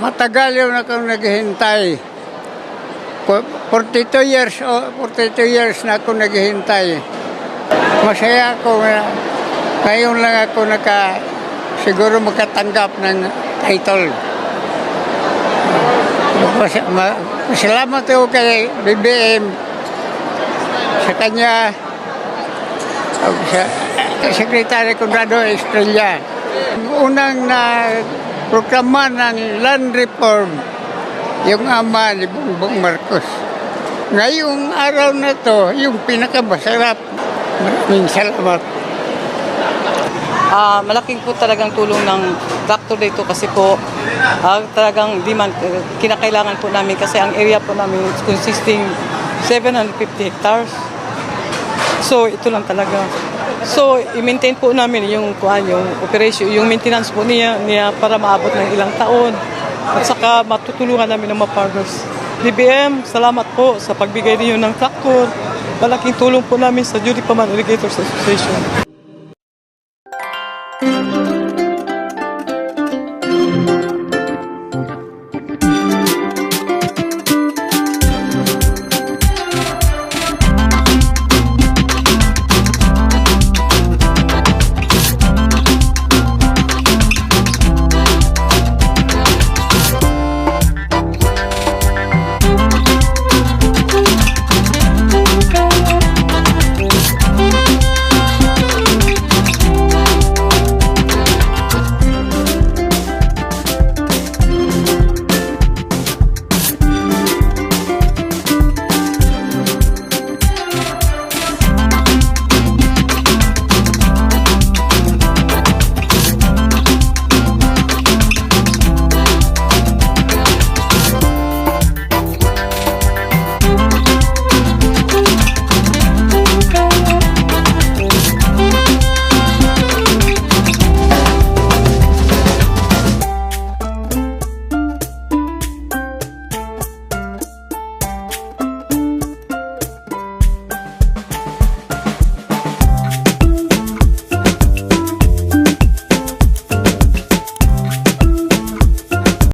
matagal yun akong naghihintay. Ku- 42 years, o 42 years na ako naghihintay. Masaya ako na ngayon lang ako naka siguro makatanggap ng title. Mas, ma, salamat ako kay BBM sa kanya sa Secretary Conrado Estrella. Unang na programa ng land reform yung ama ni Bongbong Marcos. Ngayong araw na to, yung pinakamasarap. Maraming salamat. Ah, malaking po talagang tulong ng tractor dito kasi po ah, talagang demand, eh, kinakailangan po namin kasi ang area po namin is consisting 750 hectares. So, ito lang talaga. So, i-maintain po namin yung kuan, yung operation, yung maintenance po niya, niya para maabot ng ilang taon. At saka matutulungan namin ng mga partners. DBM, salamat po sa pagbigay niyo ng tractor. Malaking tulong po namin sa Judy Paman Irrigators Association.